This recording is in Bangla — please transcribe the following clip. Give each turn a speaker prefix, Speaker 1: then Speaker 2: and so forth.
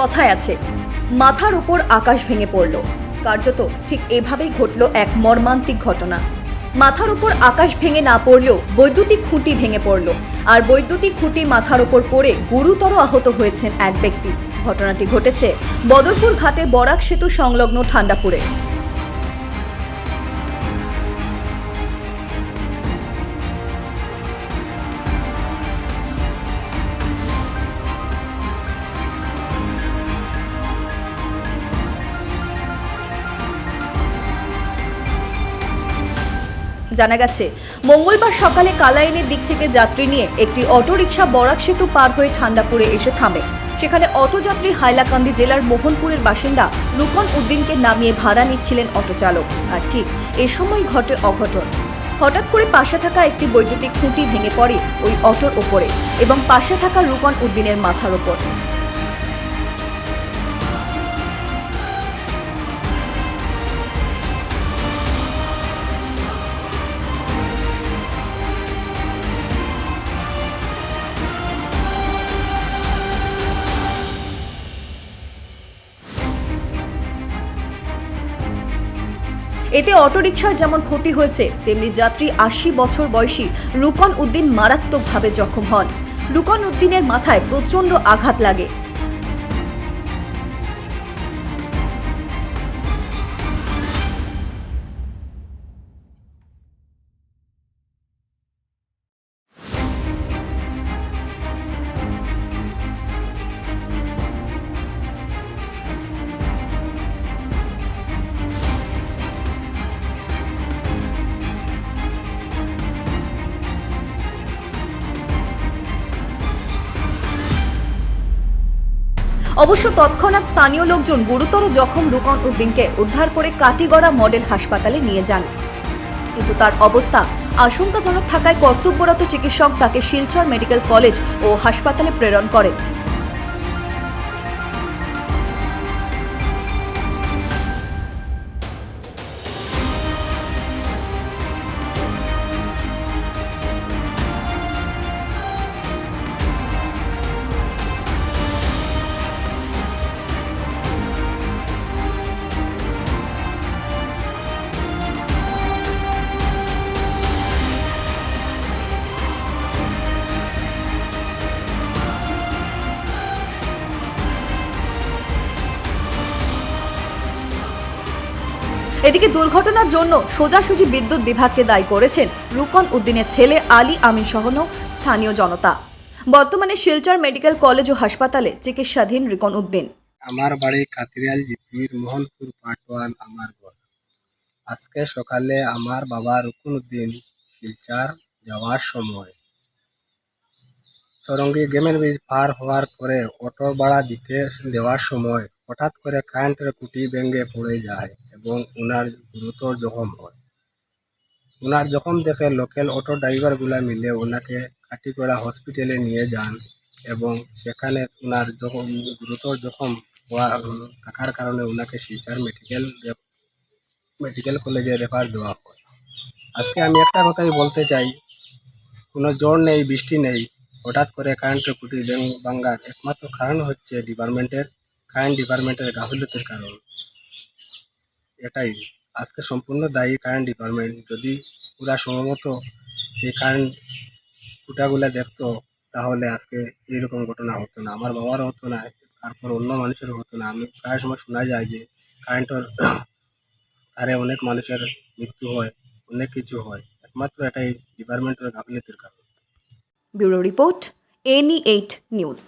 Speaker 1: কথায় আছে, মাথার উপর আকাশ ভেঙে পড়ল। কার্যত ঠিক এভাবেই ঘটল এক মর্মান্তিক ঘটনা। মাথার উপর আকাশ ভেঙে না পড়লেও বৈদ্যুতিক খুঁটি ভেঙে পড়ল, আর বৈদ্যুতিক খুঁটি মাথার উপর পড়ে গুরুতর আহত হয়েছেন এক ব্যক্তি। ঘটনাটি ঘটেছে বদরপুর ঘাটে বরাক সেতু সংলগ্ন ঠান্ডাপুরে জানা গেছে, মঙ্গলবার সকালে কালাইনের দিক থেকে যাত্রী নিয়ে একটি অটোরিকশা বরাক সেতু পার হয়ে ঠান্ডাপুরে এসে থামে। সেখানে অটোযাত্রী হাইলাকান্দি জেলার মোহনপুরের বাসিন্দা রুকন উদ্দিনকে নামিয়ে ভাড়া নিচ্ছিলেন অটো চালক আর ঠিক এ সময় ঘটে অঘটন। হঠাৎ করে পাশে থাকা একটি বৈদ্যুতিক খুঁটি ভেঙে পড়ে ওই অটোর ওপরে এবং পাশে থাকা রুকন উদ্দিনের মাথার ওপর। এতে অটোরিকশার যেমন ক্ষতি হয়েছে, তেমনি যাত্রী আশি বছর বয়সী রুকন উদ্দিন মারাত্মকভাবে জখম হন। রুকন উদ্দিনের মাথায় প্রচণ্ড আঘাত লাগে। অবশ্য তৎক্ষণাৎ স্থানীয় লোকজন গুরুতর জখম রুকন উদ্দিনকে উদ্ধার করে কাটিগড়া মডেল হাসপাতালে নিয়ে যান। কিন্তু তার অবস্থা আশঙ্কাজনক থাকায় কর্তব্যরত চিকিৎসক তাকে শিলচর মেডিকেল কলেজ ও হাসপাতালে প্রেরণ করেন। এদিকে দুর্ঘটনার জন্য সোজাসুজি বিদ্যুৎ বিভাগকে দায়ী করেছেন রুকন উদ্দিনের ছেলে আলী আমিন সহন স্থানীয় জনতা। বর্তমানে শিলচর মেডিকেল কলেজ ও হাসপাতালে চিকিৎসাধীন রিকন উদ্দিন।
Speaker 2: আমার বাড়ি কাতিরিয়াল জিপির মোহনপুর পাটওয়ান আমার ঘর। আজকে সকালে আমার বাবা রুকুনুদ্দিন শিলচার যাওয়ার সময় সরঙ্গি গেমের ব্রিজ পার হওয়ার পরে অটো ভাড়া দিতে দেওয়ার সময় হঠাৎ করে কারেন্টের খুঁটি ভেঙে পড়ে যায় এবং ওনার গুরুতর জখম হয়। ওনার জখম দেখে লোকাল অটো ড্রাইভারগুলা মিলে ওনাকে কাটিগড়া হসপিটালে নিয়ে যান এবং সেখানে ওনার জখম, গুরুতর জখম হওয়া থাকার কারণে ওনাকে শিলচর মেডিকেল মেডিকেল কলেজে রেফার দেওয়া হয়। আজকে আমি একটা কথাই বলতে চাই, কোনো জ্বর নেই, বৃষ্টি নেই, হঠাৎ করে কারেন্টের খুঁটি ভেঙ- ভাঙ্গার একমাত্র কারণ হচ্ছে ডিপার্টমেন্টের কারেন্ট ডিপার্টমেন্টের গাফিলতির কারণ। এটাই। আজকে সম্পূর্ণ দায়ী কারেন্ট ডিপার্টমেন্ট যদি পুরা সময়মতো এই কারেন্ট খুঁটাগুলো দেখতো, তাহলে আজকে এইরকম ঘটনা হতো না। আমার বাবারও হতো না, তারপর অন্য মানুষেরও হতো না। আমি প্রায় সময় শোনা যায় যে কারেন্টের তারে অনেক মানুষের মৃত্যু হয়, অনেক কিছু হয়। একমাত্র এটাই ডিপার্টমেন্টের গাফিলতির কারণ।
Speaker 1: Bureau report NE eight news.